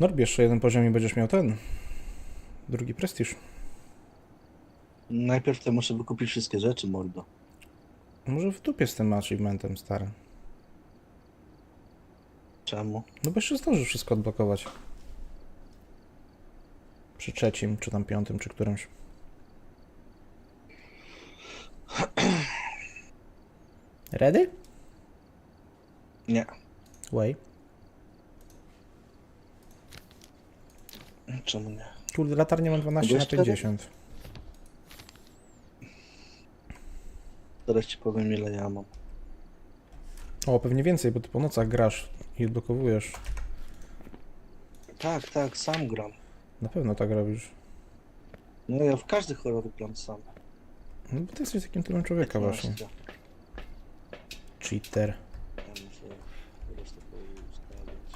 Norb, jeszcze jeden poziom i będziesz miał ten. Drugi prestiż. Najpierw to muszę wykupić wszystkie rzeczy, mordo. Może w dupie z tym achievementem, stary. Czemu? No bo jeszcze zdążysz wszystko odblokować. Przy trzecim, czy tam piątym, czy którymś. Ready? Nie. Way. Czemu nie? Kurde, latarnię mam 12 na Wiesz, 50. Zaraz ci powiem ile ja mam. O, pewnie więcej, bo ty po nocach grasz i odblokowujesz. Tak, tak, sam gram. Na pewno tak robisz. No ja w każdy horror gram sam. No bo ty jesteś takim typem człowieka właśnie. 15. Cheater. Ja muszę resztę poustawiać.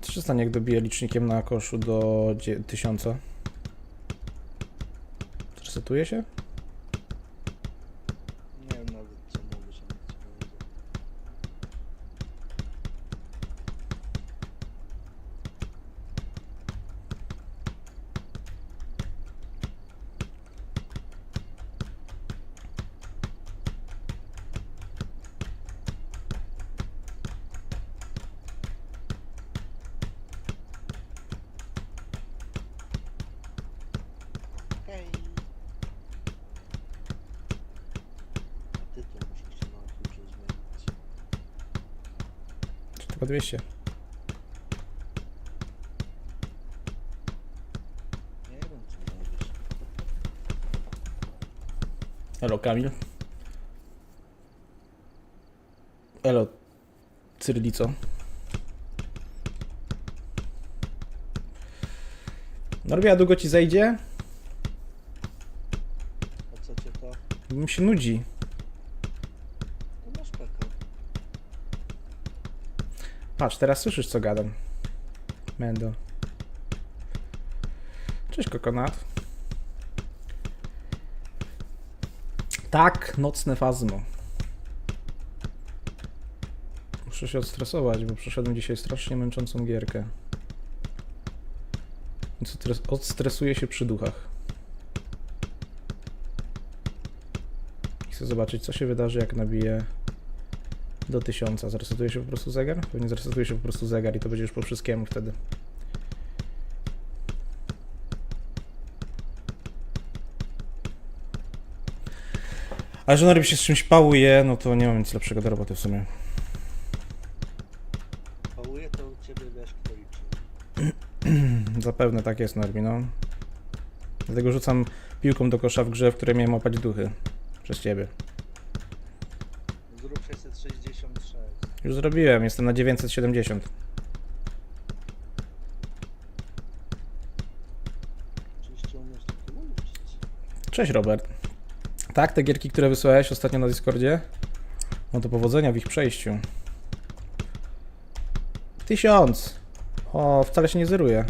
Co się stanie, jak dobiję licznikiem na koszu do dzie- 1000? Zresetuje się? Nie wiem nawet co mówisz, a nic nie powiedział. Okej. A ty to musisz się na kluczu zmienić. Czy tylko 200? Nie wiem co mówisz. Elo, Kamil. Elo, Cyrylico. Norbia, długo ci zejdzie? A co cię to? Mi się nudzi. To masz peka. Patrz, teraz słyszysz co gadam. Mendo. Cześć, kokonat. Tak, nocne fazmo. Muszę się odstresować, bo przeszedłem dzisiaj strasznie męczącą gierkę. Więc odstresuję się przy duchach. Chcę zobaczyć, co się wydarzy, jak nabiję do 1000. Zresetuje się po prostu zegar? Pewnie zresetuje się po prostu zegar i to będzie już po wszystkiemu wtedy. Ale że Norbi się z czymś pałuje, no to nie mam nic lepszego do roboty w sumie. Pałuję to u ciebie wiesz kto liczy. Zapewne tak jest, Norbi, no. Dlatego rzucam piłką do kosza w grze, w której miałem łapać duchy. Przez ciebie. Zrób 666. Już zrobiłem, jestem na 970. Oczywiście umiesz to liczyć. Cześć, Robert. Tak, te gierki, które wysłałeś ostatnio na Discordzie? No to powodzenia w ich przejściu. Tysiąc! O, wcale się nie zeruje.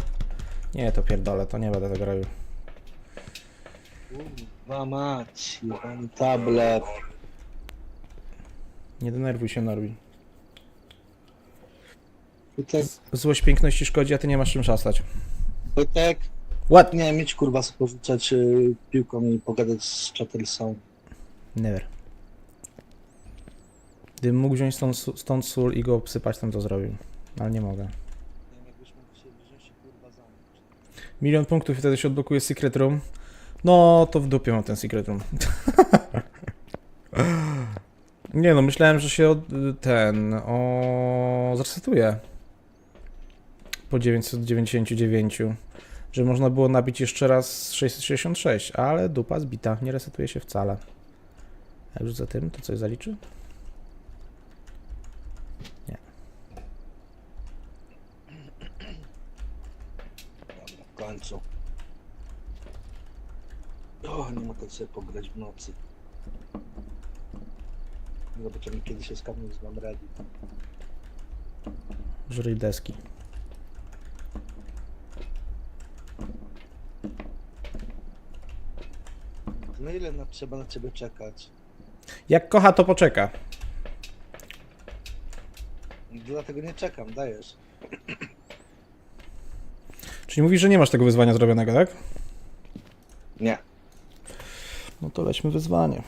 Nie, to pierdolę, to nie będę tego robił. Kurwa mać, jebany tablet. Nie denerwuj się, Norbi. Pytek, Złość piękności szkodzi, a ty nie masz czym szastać. pytek. What? Nie, mieć kurwa sobie y, piłką i pogadać z Chattersą. Never. Gdybym mógł wziąć stąd, su- stąd sól i go obsypać, tam to zrobił. Ale nie mogę. Nie wiem, jakbyś mógł się wziąć kurwa. Milion punktów i wtedy się odblokuje Secret Room. No, to w dupie mam ten Secret Room. Nie no, myślałem, że się od, ten, o, zresetuje. Po 999. Że można było nabić jeszcze raz 666, ale dupa zbita, nie resetuje się wcale. Jak rzucę tym, to coś zaliczy? Dobra, w końcu. O, nie mogę sobie pograć w nocy. Zobaczymy kiedy się z mam ready. Żryj deski. No ile na, trzeba na ciebie czekać? Jak kocha, to poczeka. Dlatego nie czekam, dajesz. Czyli mówisz, że nie masz tego wyzwania zrobionego, tak? Nie. No to lećmy wyzwanie.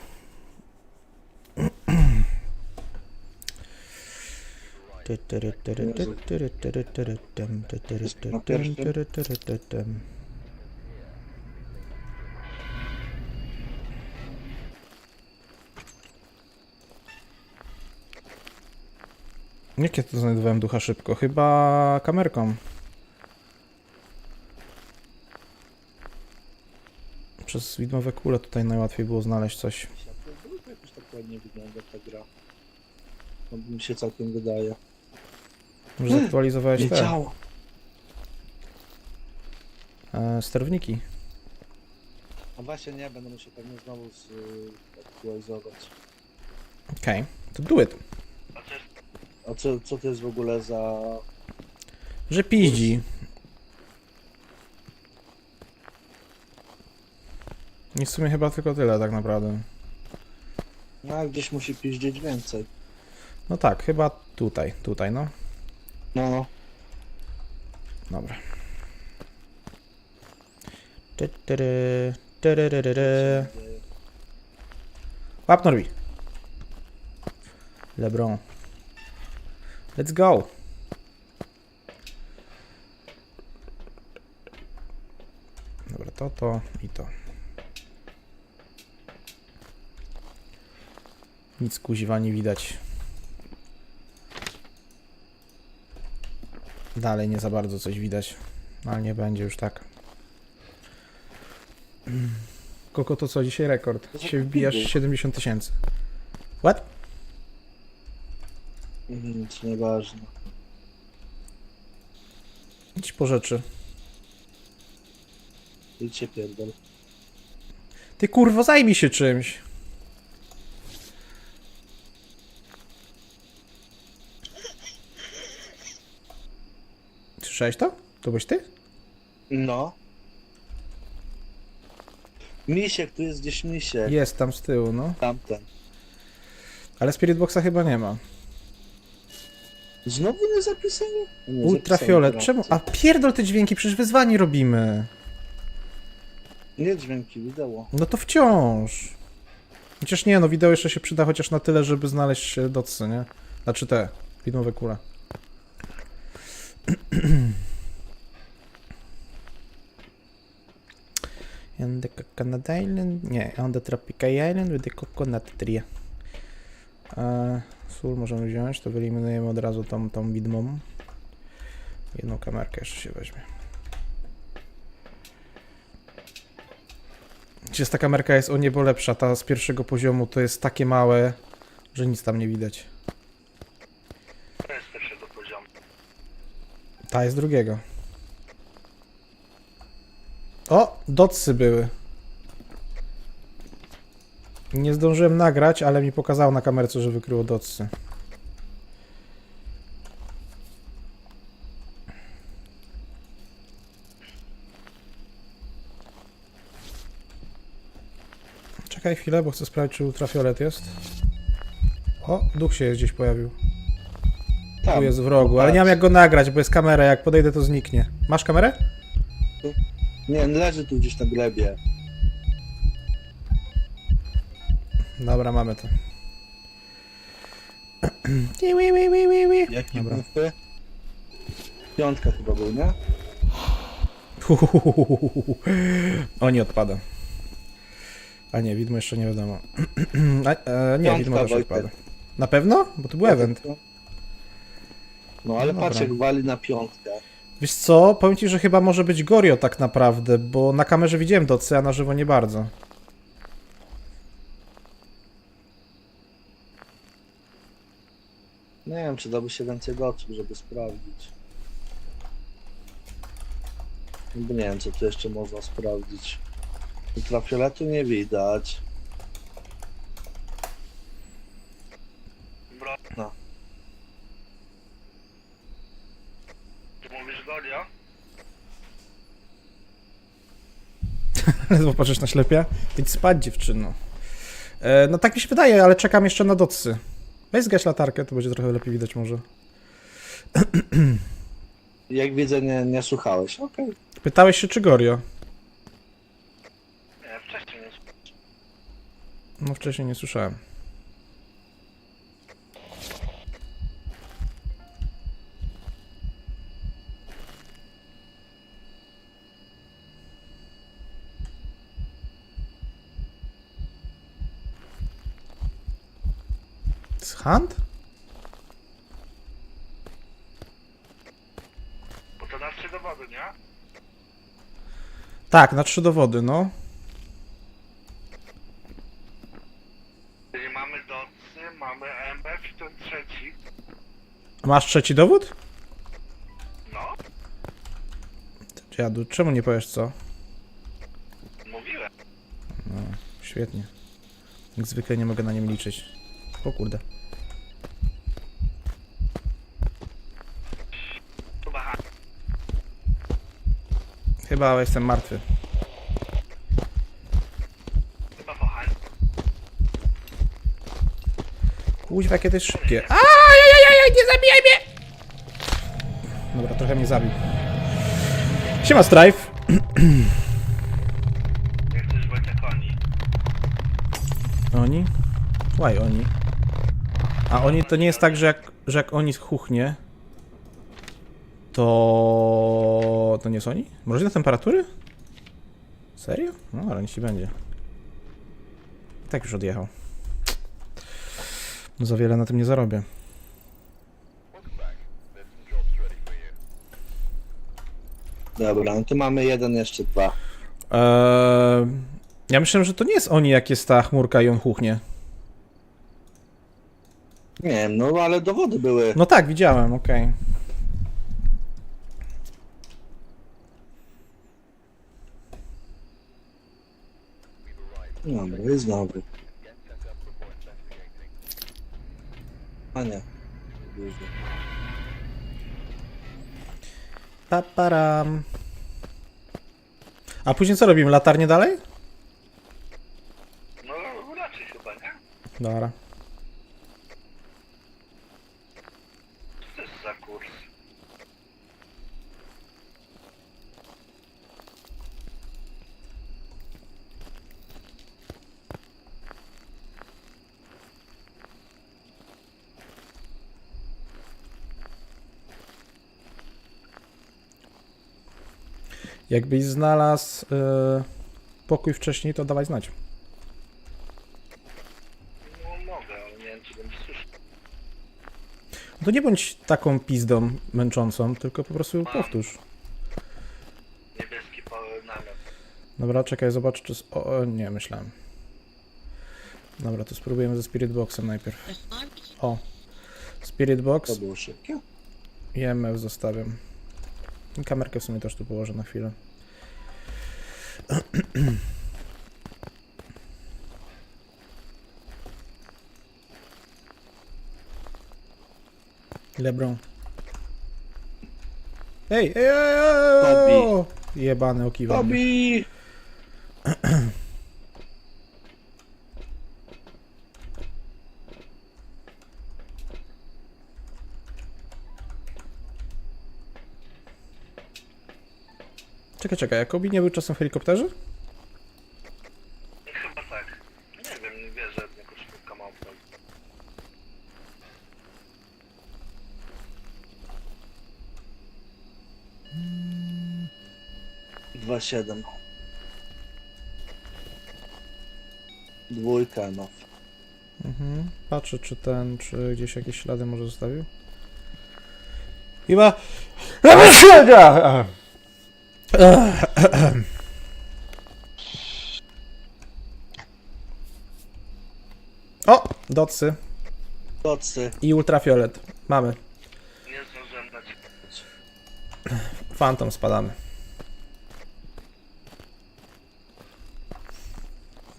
Jak ja to znajdowałem ducha szybko? Chyba kamerką. Przez widmowe kule tutaj najłatwiej było znaleźć coś. To jakoś tak ładnie wygląda ta gra. No, mi się całkiem wydaje. Może zaktualizowałeś Nie te działa. e, sterowniki. A właśnie nie, będę musiał pewnie znowu z, y, aktualizować. Okej, to do it. A co, co to jest w ogóle za... Że piździ. I w sumie chyba tylko tyle tak naprawdę. No, a gdzieś musi piździeć więcej. No tak, chyba tutaj, tutaj no. No, Dobra. Ty, tyry, tyryryryry. Łap Norwi. LeBron. Let's go. Dobra, to, to i to. Nic kuziwa nie widać. Dalej nie za bardzo coś widać. No, Ale nie będzie już tak. Koko to co, dzisiaj rekord. Dzisiaj wbijasz kupił. 70 tysięcy. What? Nic nieważne. Idź po rzeczy. Idź się pierdol. Ty kurwo zajmij się czymś. Słyszałeś to? To byś ty? No. Misiek, tu jest gdzieś misiek. Jest tam z tyłu, no. Tamten. Ale Spirit Boxa chyba nie ma. Znowu nie zapisali? Nie, Ultrafiolet, zapisali czemu? A pierdol te dźwięki, przecież wyzwanie robimy. Nie dźwięki, wideo. No to wciąż. Chociaż nie, no wideo jeszcze się przyda chociaż na tyle, żeby znaleźć e, docy, nie? Znaczy te, widmowe kule. On the Coconut Island, nie, on the Tropical Island with the Coconut Tree. E, sól możemy wziąć, to wyeliminujemy od razu tą, tą widmą. Jedną kamerkę jeszcze się weźmie. Gdzieś ta kamerka jest o niebo lepsza, ta z pierwszego poziomu to jest takie małe, że nic tam nie widać. To jest pierwszego poziomu. Ta jest drugiego. O, dotsy były. Nie zdążyłem nagrać, ale mi pokazało na kamerce, że wykryło dotsy. Czekaj chwilę, bo chcę sprawdzić, czy ultrafiolet jest. O, duch się gdzieś pojawił. Tam. Tu jest w rogu, ale nie mam jak go nagrać, bo jest kamera, jak podejdę to zniknie. Masz kamerę? Nie, leży tu gdzieś na glebie. Dobra, mamy to. Jaki Dobra. bufy? Piątka chyba był, nie? O, nie odpada. A nie, widmo jeszcze nie wiadomo. A, e, nie, Piątka, widmo też Wojtek. odpada. Na pewno? Bo to był event. No ale No patrz jak wali na piątkę. Wiesz co, powiem ci, że chyba może być Gorio tak naprawdę, bo na kamerze widziałem docy, a na żywo nie bardzo. Nie wiem, czy dałby się więcej doców, żeby sprawdzić. Bo nie wiem, co tu jeszcze można sprawdzić. Ultrafioletu nie widać. No. Ty mówisz Golia? Ledwo patrzysz na ślepia. Idź spać, dziewczyno. E, no tak mi się wydaje, ale czekam jeszcze na docy. Weź zgaś latarkę, to będzie trochę lepiej widać może. Jak widzę, nie, nie słuchałeś. Okej. Pytałeś się, czy Gorio? Nie, wcześniej nie No wcześniej nie słyszałem. Hunt? Bo to na trzy dowody, nie? Tak, na trzy dowody, no. Czyli mamy docy, mamy MF i ten trzeci. Masz trzeci dowód? No, Dziadu, czemu nie powiesz co? mówiłem. Świetnie. Jak zwykle nie mogę na nim liczyć. O kurde. Chyba ha. Chyba jestem martwy. Chyba pochań. Kuźwa, jest szybkie. Ajajajaj, nie zabijaj mnie! Dobra, trochę mnie zabił. Siema, Strife. Jak chcesz być jak oni. Oni? Why oni? A oni to nie jest tak, że jak, że jak oni chuchnie, to... to nie są oni? Mroźne temperatury? Serio? No, ale nic ci będzie. I tak już odjechał. No za wiele na tym nie zarobię. Dobra, no to mamy jeden, jeszcze dwa. Eee, ja myślałem, że to nie jest oni, jak jest ta chmurka i on chuchnie. Nie wiem, no ale dowody były. No tak, widziałem, okej. Dobra, jest dobry. A nie. Dużo. Paparam. A później co robimy? Latarnie dalej? No raczej chyba, nie? Dobra. Jakbyś znalazł e, pokój wcześniej, to dawaj znać. No mogę, ale nie wiem czy bym słyszał. To nie bądź taką pizdą męczącą, tylko po prostu powtórz. Niebieski po namiot. Dobra, czekaj, zobacz czy... O, o, nie, myślałem. Dobra, to spróbujemy ze Spirit Boxem najpierw. O. Spirit Box To było szybkie. i MF zostawiam. Kamerkę w sumie też tu położę na chwilę. Lebron. Ej, ej, ej, ej, Tobi. o! Jebany okiwa. mnie. Tobi! Czekaj, czekaj, Jakobi nie był czasem w helikopterze? Chyba tak. Nie wiem, nie wierzę jakoś szybko mam Dwa siedem. Dwójka, no. Mhm. Patrzę, czy ten, czy gdzieś jakieś ślady może zostawił. Chyba... O! Docy Docy. i ultrafiolet. Mamy. Nie zdążyłem dać. Phantom spadamy.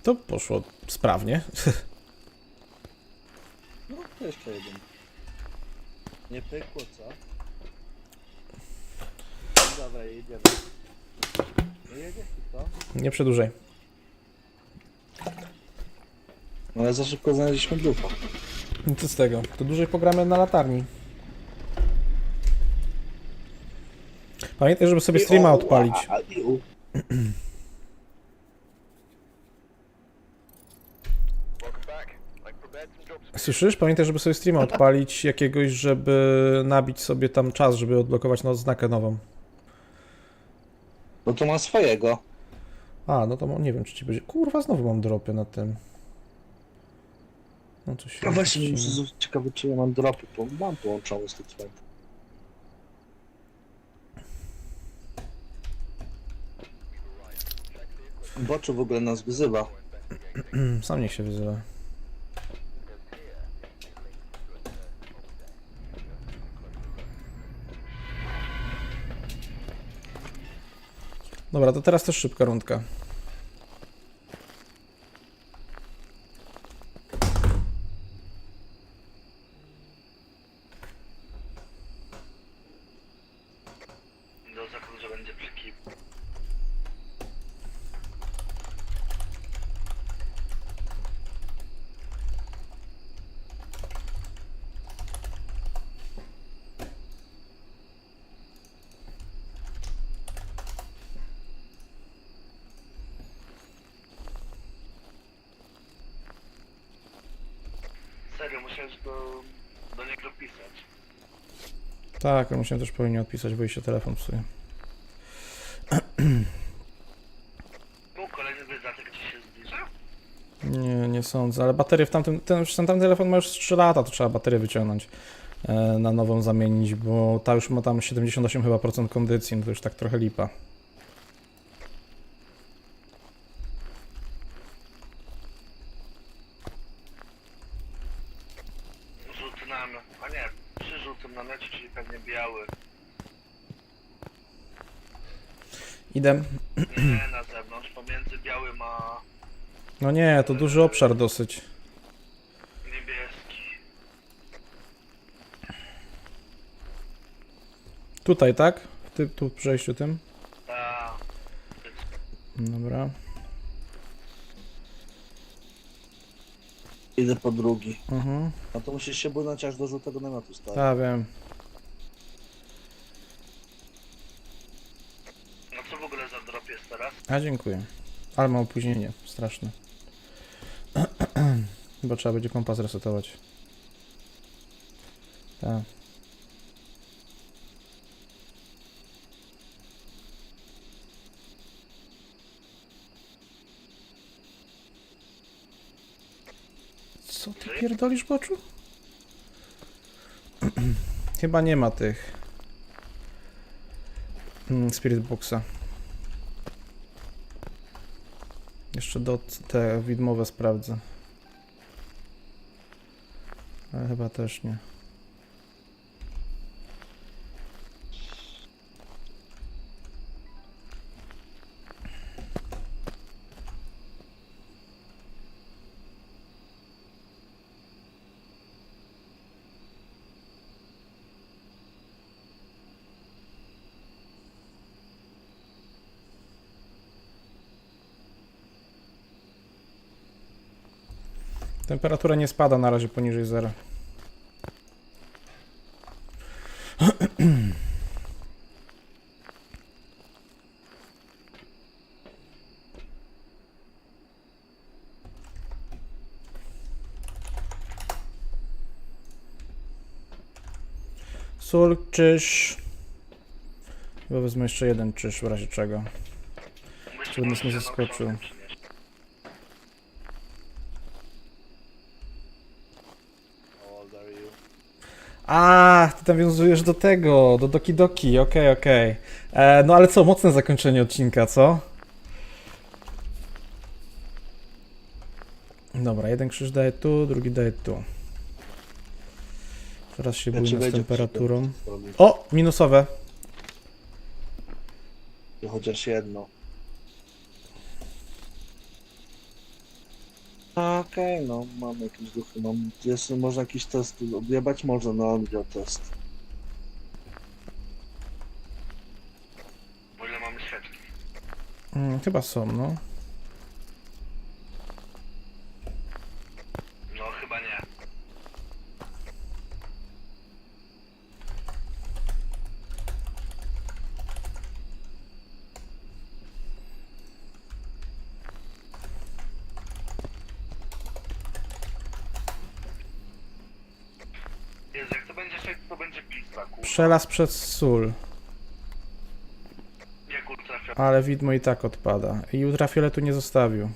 To poszło sprawnie. No, to jeszcze jeden. Nie pykło, co? Dobra, jedziemy. Nie przedłużaj. No ale za szybko znaleźliśmy dupa. Nic no z tego? To dłużej pogramy na latarni. Pamiętaj, żeby sobie streama odpalić. Słyszysz? Pamiętaj, żeby sobie streama odpalić jakiegoś, żeby nabić sobie tam czas, żeby odblokować no, znakę nową. No to ma swojego. A, no to mo- nie wiem, czy ci będzie... Kurwa, znowu mam dropy na tym. No coś się... No właśnie, muszę z- ciekawy czy ja mam dropy, bo mam połączone z tym cmentem. Boczu w ogóle nas wyzywa. Sam niech się wyzywa. Dobra, to teraz też szybka rundka. Do zakładu, że będzie przekip. Musiałeś do, do niego pisać. Tak, ale musiałem też powinien odpisać, bo jej się telefon psuje. No, kolejny wydatek ci się zbliża? Nie, nie sądzę, ale baterię w tamtym, ten, ten, tamten telefon ma już 3 lata, to trzeba baterię wyciągnąć, e, na nową zamienić, bo ta już ma tam 78 chyba procent kondycji, no to już tak trochę lipa. Rzut na... A nie, przy rzutem na necie, czyli pewnie biały. Idę. Nie, na zewnątrz. Pomiędzy białym a No nie, to duży obszar dosyć. niebieski. Tutaj, tak? Ty, tu w przejściu tym? Ta... Dobra. Idę po drugi. Mhm. No to musisz się budnąć aż do żółtego namiotu stary. Tak, wiem. No co w ogóle za drop jest teraz? A dziękuję. Ale mam opóźnienie, straszne. Chyba trzeba będzie kompas resetować. Tak. Co ty pierdolisz, boczu? Chyba nie ma tych mm, Spirit Boxa. Jeszcze do te widmowe sprawdzę. Ale chyba też nie. Temperatura nie spada na razie poniżej zera. Sól, czyż. Chyba wezmę jeszcze jeden czyż w razie czego. Żeby nas nie zaskoczył. A, ty nawiązujesz do tego, do Doki Doki, okej, okej. E, No ale co, mocne zakończenie odcinka, co? Dobra, jeden krzyż daje tu, drugi daje tu. Teraz się bójmy z temperaturą. O, minusowe. Chociaż jedno. Okej, no mamy jakieś duchy, mam, jest, można jakiś test, odjebać można na audio test. Bo ile mamy świeczki? Mm, chyba są, no. Jezu, jak to będzie 6, to będzie pizza, kurwa. Przelaz przez sól. Ale widmo i tak odpada. I ultrafioletu nie zostawił.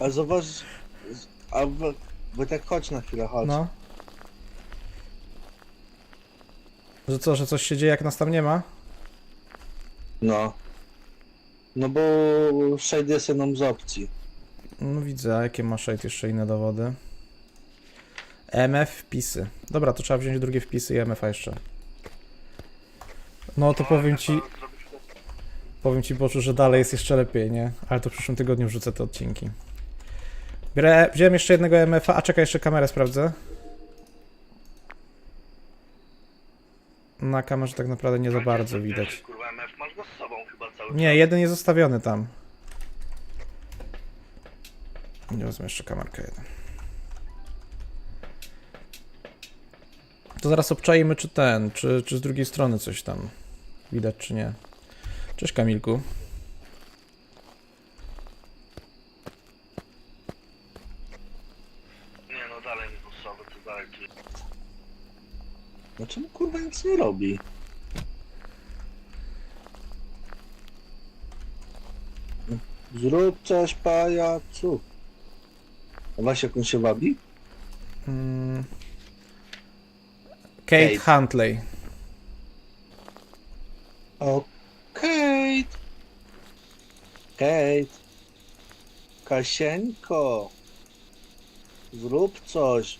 A zobacz, a wy, wy tak chodź na chwilę, chodź. No. Że co, że coś się dzieje jak nas tam nie ma? No. No bo shade jest jedną z opcji. No widzę, a jakie masz shade jeszcze inne dowody? MF wpisy. Dobra, to trzeba wziąć drugie wpisy i MF jeszcze. No to powiem ci, powiem ci Boczu, że dalej jest jeszcze lepiej, nie? Ale to w przyszłym tygodniu wrzucę te odcinki. Biorę, wziąłem jeszcze jednego MF-a, a czekaj, jeszcze kamerę sprawdzę. Na kamerze tak naprawdę nie za bardzo widać. Nie, jeden jest zostawiony tam. Nie wezmę jeszcze kamerkę jeden. To zaraz obczajmy, czy ten, czy, czy z drugiej strony coś tam widać, czy nie. Cześć Kamilku. Nie no, dalej minusowy, to dalej tu jest. Dlaczego kurwa nic nie robi? Zrób coś, pajacu. A właśnie jak on się wabi? Mm. Kate, Kate. Huntley. O, Kate. Kate. Kasieńko. Zrób coś.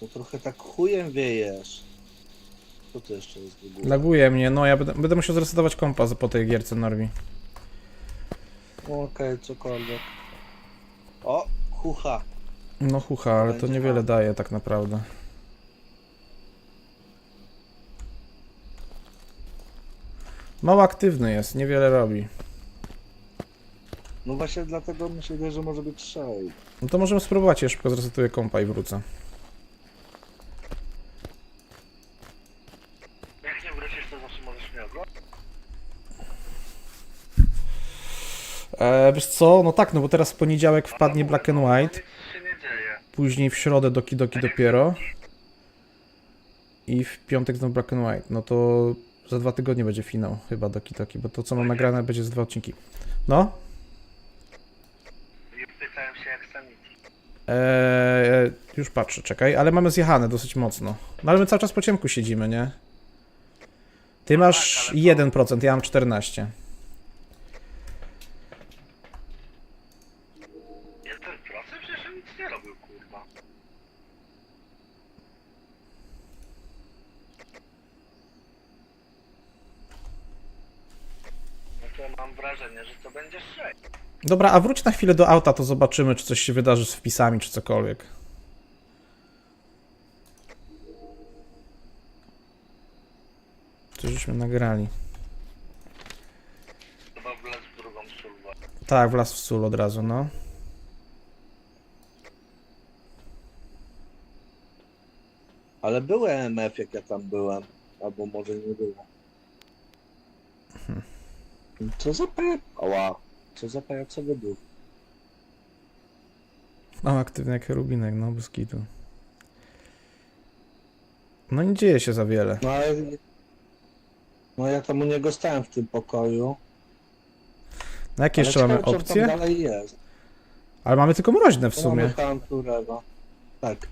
Bo trochę tak chujem wiejesz. Co to jeszcze jest w ogóle? Laguje mnie, no ja będę, będę musiał zresetować kompas po tej gierce Norwi. Okej, cokolwiek. O, kucha. No hucha, ale to niewiele daje tak naprawdę. Mało aktywny jest, niewiele robi. No właśnie dlatego myślę, że może być shade. No to możemy spróbować, ja szybko zresetuję kompa i wrócę. Jak nie wrócisz, to zawsze możesz mnie oglądać. E, wiesz co, no tak, no bo teraz w poniedziałek wpadnie Black and White, Nic się nie dzieje. później w środę Doki Doki dopiero i w piątek znowu Black and White. No to za dwa tygodnie będzie finał chyba Doki Doki, bo to co mam nagrane będzie z dwa odcinki. No? Pytałem się jak Sanity. Eee, już patrzę, czekaj, ale mamy zjechane dosyć mocno. No ale my cały czas po ciemku siedzimy, nie? Ty No masz tak, ale to- 1%, ja mam 14%. Jeden procent? Przecież on nic nie robił, kurwa. No to mam wrażenie, że to będzie 6. Dobra, a wróć na chwilę do auta, to zobaczymy, czy coś się wydarzy z wpisami, czy cokolwiek. Coś żeśmy nagrali. Chyba wlazł w drugą sulwę. Tak, wlazł w sól od razu, no. Ale były EMF jak ja tam byłem. Albo może nie było. Co za pajac... Ała. Co za pajacowy duch. No, aktywny jak cherubinek, no, bez kitu. No nie dzieje się za wiele. No ale... No ja tam u niego stałem w tym pokoju. No jakie ale jeszcze mamy ciekawe, czy on opcje? Tam dalej jest. Ale mamy tylko mroźne w Tu sumie. Mamy tam Turewa. Tak.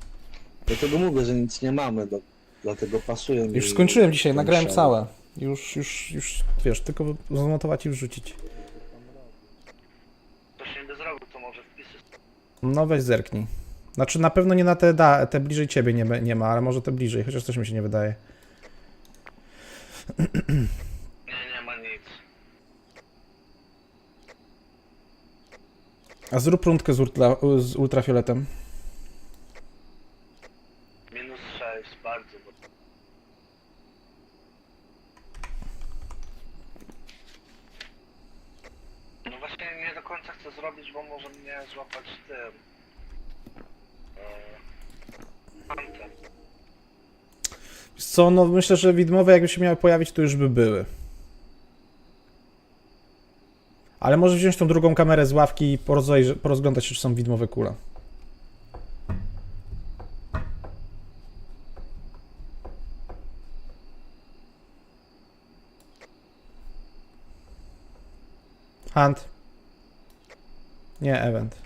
Dlatego mówię, że nic nie mamy, do... dlatego pasuje mi. Już skończyłem dzisiaj, ten nagrałem shell. całe. Już, już, już, wiesz, tylko zanotować i wrzucić. To się nie zrobił, to może wpisy. No weź zerknij. Znaczy na pewno nie na te, da, te bliżej ciebie nie, nie ma, ale może te bliżej, chociaż też mi się nie wydaje. Nie, nie ma nic. A zrób rundkę z, ultra, z ultrafioletem. złapać tym. Hunter. E, co, no myślę, że widmowe jakby się miały pojawić, to już by były. Ale może wziąć tą drugą kamerę z ławki i porozejrze- porozglądać się, czy są widmowe kule. Hunt. Nie, event.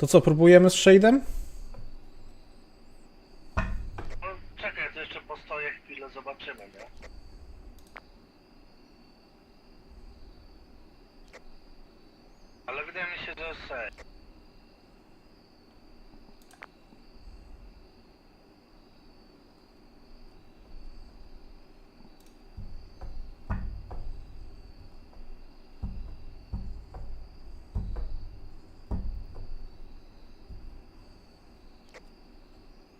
To co, próbujemy z Shade'em? No czekaj, to jeszcze postoję chwilę, zobaczymy, nie? Ale wydaje mi się, że safe.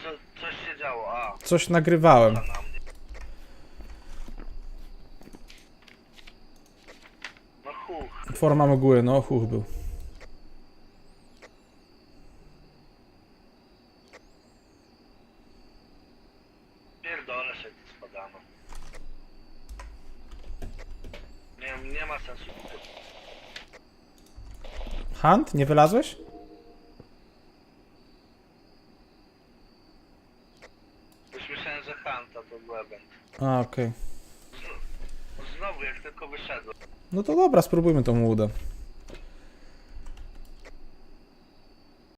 Co, coś się działo, a, Coś nagrywałem. na mnie. No. Forma mgły, no chuch był. Pierdolę się tu spadano. Nie, nie ma sensu. Hunt? Nie wylazłeś? Już myślałem, że Hanta to był event. A, okej. Znowu, jak tylko wyszedłem. No to dobra, spróbujmy tą łudę.